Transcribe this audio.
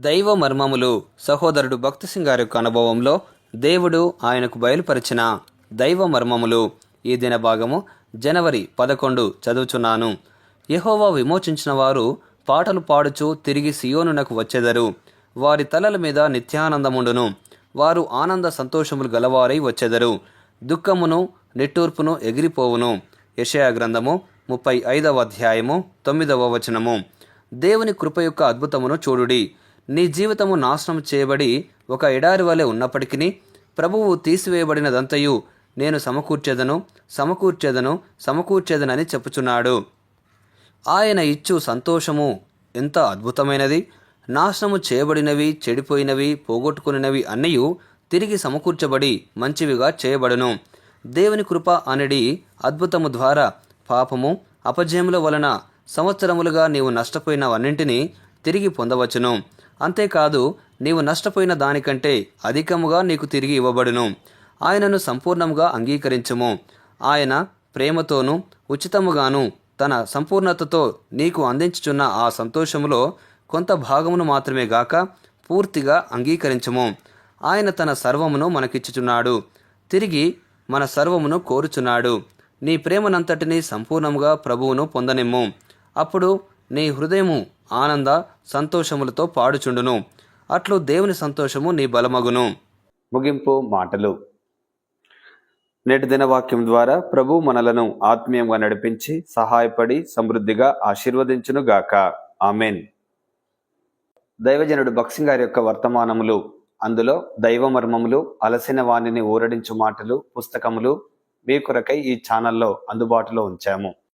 దైవ మర్మములు సహోదరుడు భక్తసింగ్ గారి యొక్క అనుభవంలో దేవుడు ఆయనకు బయలుపరిచిన దైవ మర్మములు ఈ దిన భాగము జనవరి పదకొండు చదువుచున్నాను. యహోవా విమోచించిన వారు పాటలు పాడుచు తిరిగి సియోనునకు వచ్చెదరు. వారి తలల మీద నిత్యానందముండును. వారు ఆనంద సంతోషములు గలవారై వచ్చెదరు. దుఃఖమును నిట్టూర్పును ఎగిరిపోవును. యషయా గ్రంథము ముప్పై ఐదవ అధ్యాయము తొమ్మిదవ వచనము. దేవుని కృప యొక్క అద్భుతమును చూడుడి. నీ జీవితము నాశనం చేయబడి ఒక ఎడారి వలె ఉన్నప్పటికీ ప్రభువు తీసివేయబడినదంతయు నేను సమకూర్చేదను సమకూర్చేదను సమకూర్చేదనని చెప్పుచున్నాడు. ఆయన ఇచ్చు సంతోషము ఎంత అద్భుతమైనది! నాశనము చేయబడినవి చెడిపోయినవి పోగొట్టుకునినవి అన్నయు తిరిగి సమకూర్చబడి మంచివిగా చేయబడును. దేవుని కృప అనడి అద్భుతము ద్వారా పాపము అపజయముల వలన సంవత్సరములుగా నీవు నష్టపోయినవన్నింటినీ తిరిగి పొందవచ్చును. అంతేకాదు నీవు నష్టపోయిన దానికంటే అధికముగా నీకు తిరిగి ఇవ్వబడును. ఆయనను సంపూర్ణంగా అంగీకరించుము. ఆయన ప్రేమతోనూ ఉచితముగాను తన సంపూర్ణతతో నీకు అందించుచున్న ఆ సంతోషములో కొంత భాగమును మాత్రమే గాక పూర్తిగా అంగీకరించము. ఆయన తన సర్వమును మనకిచ్చుచున్నాడు. తిరిగి మన సర్వమును కోరుచున్నాడు. నీ ప్రేమనంతటినీ సంపూర్ణముగా ప్రభువును పొందనిమ్ము. అప్పుడు నీ హృదయము ఆనంద సంతోషములతో పాడుచుండును. అట్లు దేవుని సంతోషము నీ బలమగును. ముగింపు మాటలు. నేటి దినవాక్యం ద్వారా ప్రభు మనలను ఆత్మీయంగా నడిపించి సహాయపడి సమృద్ధిగా ఆశీర్వదించును గాక. ఆమెన్. దైవజనుడు బక్సింగ్ గారి యొక్క వర్తమానములు అందులో దైవ మర్మములు అలసిన వాణిని ఊరడించు మాటలు పుస్తకములు మీ కొరకై ఈ ఛానల్లో అందుబాటులో ఉంచాము.